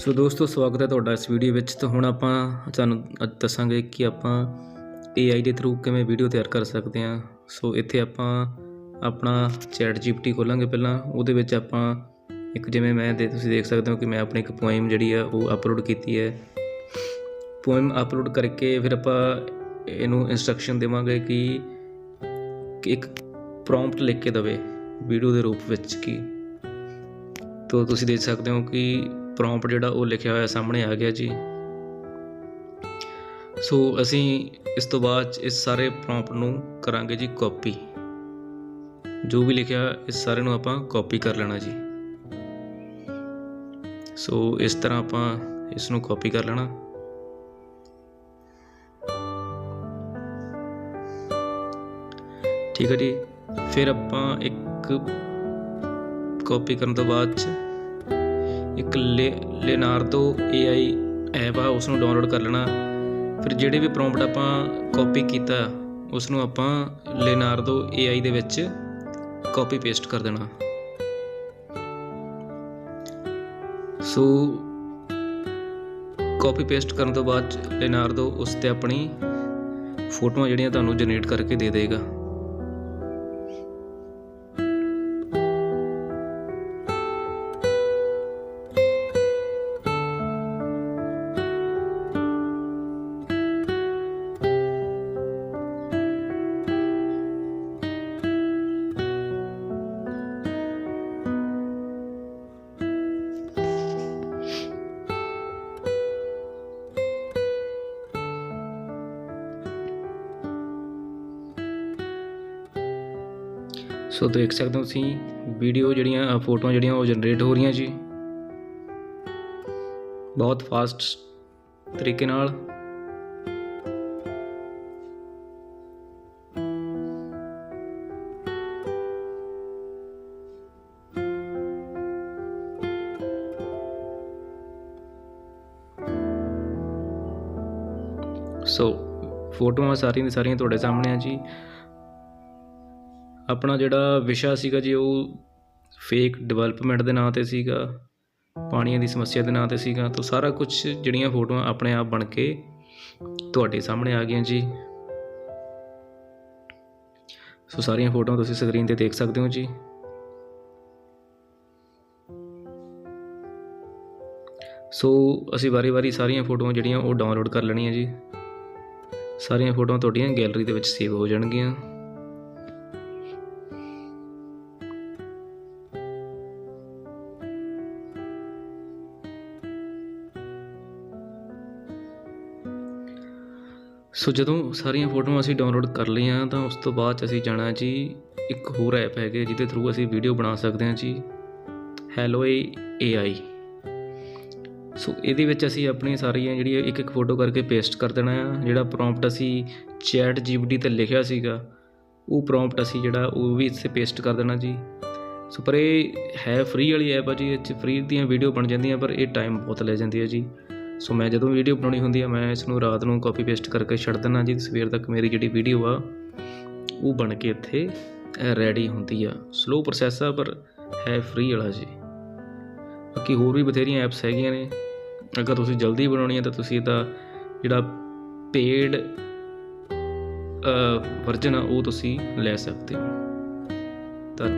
ਸੋ ਦੋਸਤੋ, ਸਵਾਗਤ ਹੈ ਤੁਹਾਡਾ ਇਸ ਵੀਡੀਓ ਵਿੱਚ। ਤਾਂ ਹੁਣ ਆਪਾਂ ਤੁਹਾਨੂੰ ਅੱਜ ਦੱਸਾਂਗੇ ਕਿ ਆਪਾਂ AI ਦੇ ਥਰੂ ਕਿਵੇਂ ਵੀਡੀਓ ਤਿਆਰ ਕਰ ਸਕਦੇ ਹਾਂ। ਸੋ ਇੱਥੇ ਆਪਾਂ ਆਪਣਾ ਚੈਟ GPT ਖੋਲਾਂਗੇ ਪਹਿਲਾਂ। ਉਹਦੇ ਵਿੱਚ ਆਪਾਂ ਇੱਕ ਜਿਵੇਂ ਮੈਂ ਦੇ ਤੁਸੀਂ ਦੇਖ ਸਕਦੇ ਹੋ ਕਿ ਮੈਂ ਆਪਣੀ ਇੱਕ ਪੋਇਮ ਜਿਹੜੀ ਆ, ਉਹ ਅਪਲੋਡ ਕੀਤੀ ਹੈ। ਪੋਇਮ ਅਪਲੋਡ ਕਰਕੇ ਫਿਰ ਆਪਾਂ ਇਹਨੂੰ ਇਨਸਟਰਕਸ਼ਨ ਦੇਵਾਂਗੇ ਕਿ ਇੱਕ ਪ੍ਰੌਂਪਟ ਲਿਖ ਕੇ ਦਵੇ ਵੀਡੀਓ ਦੇ ਰੂਪ ਵਿੱਚ ਕੀ। ਤੋ ਤੁਸੀਂ ਦੇਖ ਸਕਦੇ ਹੋ ਕਿ ਪ੍ਰੌਂਪਟ ਜਿਹੜਾ ਉਹ ਲਿਖਿਆ ਹੋਇਆ ਸਾਹਮਣੇ ਆ ਗਿਆ ਜੀ। ਸੋ ਅਸੀਂ ਇਸ ਤੋਂ ਬਾਅਦ 'ਚ ਇਸ ਸਾਰੇ ਪ੍ਰੌਂਪਟ ਨੂੰ ਕਰਾਂਗੇ ਜੀ ਕਾਪੀ ਜੋ ਵੀ ਲਿਖਿਆ ਇਸ ਸਾਰੇ ਨੂੰ ਆਪਾਂ ਕਾਪੀ ਕਰ ਲੈਣਾ ਜੀ। ਸੋ ਇਸ ਤਰ੍ਹਾਂ ਆਪਾਂ ਇਸ ਨੂੰ ਕਾਪੀ ਕਰ ਲੈਣਾ। ਠੀਕ ਹੈ ਜੀ। ਫਿਰ ਆਪਾਂ ਇੱਕ ਕਾਪੀ ਕਰਨ ਤੋਂ ਬਾਅਦ 'ਚ ਇੱਕ ਲੇ ਲੈਨਾਰਡੋ AI ਐਪ ਆ ਉਸ ਨੂੰ ਡਾਊਨਲੋਡ ਕਰ ਲੈਣਾ। ਫਿਰ ਜਿਹੜੇ ਵੀ ਪ੍ਰੌਂਪਟ ਆਪਾਂ ਕਾਪੀ ਕੀਤਾ ਉਸ ਨੂੰ ਆਪਾਂ ਲੈਨਾਰਡੋ AI ਦੇ ਵਿੱਚ ਕਾਪੀ ਪੇਸਟ ਕਰ ਦੇਣਾ। ਸੋ ਕਾਪੀ ਪੇਸਟ ਕਰਨ ਤੋਂ ਬਾਅਦ ਲੈਨਾਰਡੋ ਉਸ ਤੇ ਆਪਣੀ ਫੋਟੋਆਂ ਜਿਹੜੀਆਂ ਤੁਹਾਨੂੰ ਜਨਰੇਟ ਕਰਕੇ ਦੇ ਦੇਗਾ। ਸੋ ਦੇਖ ਸਕਦੇ ਹੋ ਤੁਸੀਂ ਵੀਡੀਓ ਜਿਹੜੀਆਂ ਫੋਟੋਆਂ ਜਿਹੜੀਆਂ ਉਹ ਜਨਰੇਟ ਹੋ ਰਹੀਆਂ ਜੀ। ਬਹੁਤ ਫਾਸਟ ਤਰੀਕੇ ਨਾਲ। ਸੋ ਫੋਟੋਆਂ ਸਾਰੀਆਂ ਦੀ ਸਾਰੀਆਂ ਤੁਹਾਡੇ ਸਾਹਮਣੇ ਆ ਜੀ। ਆਪਣਾ ਜਿਹੜਾ ਵਿਸ਼ਾ ਸੀਗਾ ਜੀ, ਉਹ ਫੇਕ ਡਿਵੈਲਪਮੈਂਟ ਦੇ ਨਾਂ ਤੇ ਸੀਗਾ, ਪਾਣੀਆਂ ਦੀ ਸਮੱਸਿਆ ਦੇ ਨਾਂ ਤੇ ਸੀਗਾ, ਤਾਂ ਸਾਰਾ ਕੁਝ ਜਿਹੜੀਆਂ ਫੋਟੋਆਂ ਆਪਣੇ ਆਪ ਬਣ ਕੇ ਤੁਹਾਡੇ ਸਾਹਮਣੇ ਆ ਗਈਆਂ ਜੀ। ਸੋ ਸਾਰੀਆਂ ਫੋਟੋਆਂ ਤੁਸੀਂ ਸਕਰੀਨ ਤੇ ਦੇਖ ਸਕਦੇ ਹੋ ਜੀ। ਸੋ ਅਸੀਂ ਵਾਰੀ-ਵਾਰੀ ਸਾਰੀਆਂ ਫੋਟੋਆਂ ਜਿਹੜੀਆਂ ਉਹ ਡਾਊਨਲੋਡ ਕਰ ਲੈਣੀਆਂ ਜੀ। ਸਾਰੀਆਂ ਫੋਟੋਆਂ ਤੁਹਾਡੀਆਂ ਗੈਲਰੀ ਦੇ ਵਿੱਚ ਸੇਵ ਹੋ ਜਾਣਗੀਆਂ। ਸੋ ਜਦੋਂ ਸਾਰੀਆਂ ਫੋਟੋਆਂ ਅਸੀਂ ਡਾਊਨਲੋਡ ਕਰ ਲਈਆਂ ਤਾਂ ਉਸ ਤੋਂ ਬਾਅਦ 'ਚ ਅਸੀਂ ਜਾਣਾ ਜੀ ਇੱਕ ਹੋਰ ਐਪ ਹੈਗੇ ਜਿਹਦੇ ਥਰੂ ਅਸੀਂ ਵੀਡੀਓ ਬਣਾ ਸਕਦੇ ਹਾਂ ਜੀ ਹੈਲੋ AI ਸੋ ਇਹਦੇ ਵਿੱਚ ਅਸੀਂ ਆਪਣੀਆਂ ਸਾਰੀਆਂ ਜਿਹੜੀਆਂ ਇੱਕ ਇੱਕ ਫੋਟੋ ਕਰਕੇ ਪੇਸਟ ਕਰ ਦੇਣਾ ਆ, ਜਿਹੜਾ ਪ੍ਰੌਂਪਟ ਅਸੀਂ ਚੈਟ GPT ਤੇ ਲਿਖਿਆ ਸੀਗਾ, ਉਹ ਪ੍ਰੌਂਪਟ ਅਸੀਂ ਜਿਹੜਾ ਉਹ ਵੀ ਇੱਥੇ ਪੇਸਟ ਕਰ ਦੇਣਾ ਜੀ। ਸੋ ਪਰ ਇਹ ਹੈ ਫ੍ਰੀ ਵਾਲੀ ਐਪ ਆ ਜੀ, ਇਹ 'ਚ ਫ੍ਰੀ ਦੀਆਂ ਵੀਡੀਓ ਬਣ ਜਾਂਦੀਆਂ ਪਰ ਇਹ ਟਾਈਮ ਬਹੁਤ ਲੈ ਜਾਂਦੀ ਹੈ ਜੀ। ਸੋ ਮੈਂ ਜਦੋਂ ਵੀਡੀਓ ਬਣਾਉਣੀ ਹੁੰਦੀ ਆ, ਮੈਂ ਇਸ ਨੂੰ ਰਾਤ ਨੂੰ ਕਾਪੀ ਪੇਸਟ ਕਰਕੇ ਛੱਡ ਦਿੰਦਾ ਜੀ ਸਵੇਰ ਤੱਕ ਮੇਰੀ ਜਿਹੜੀ ਵੀਡੀਓ ਆ, ਉਹ ਬਣ ਕੇ ਇੱਥੇ ਰੈਡੀ ਹੁੰਦੀ ਆ। ਸਲੋ ਪ੍ਰੋਸੈਸ ਆ, ਪਰ ਹੈ ਫ੍ਰੀ ਵਾਲਾ ਜੀ। ਬਾਕੀ ਹੋਰ ਵੀ ਬਥੇਰੀਆਂ ਐਪਸ ਹੈਗੀਆਂ ਨੇ। ਅਗਰ ਤੁਸੀਂ ਜਲਦੀ ਬਣਾਉਣੀ ਹੈ ਤਾਂ ਤੁਸੀਂ ਇਹਦਾ ਜਿਹੜਾ ਪੇਡ ਵਰਜਨ ਆ, ਉਹ ਤੁਸੀਂ ਲੈ ਸਕਦੇ ਹੋ। ਤਾਂ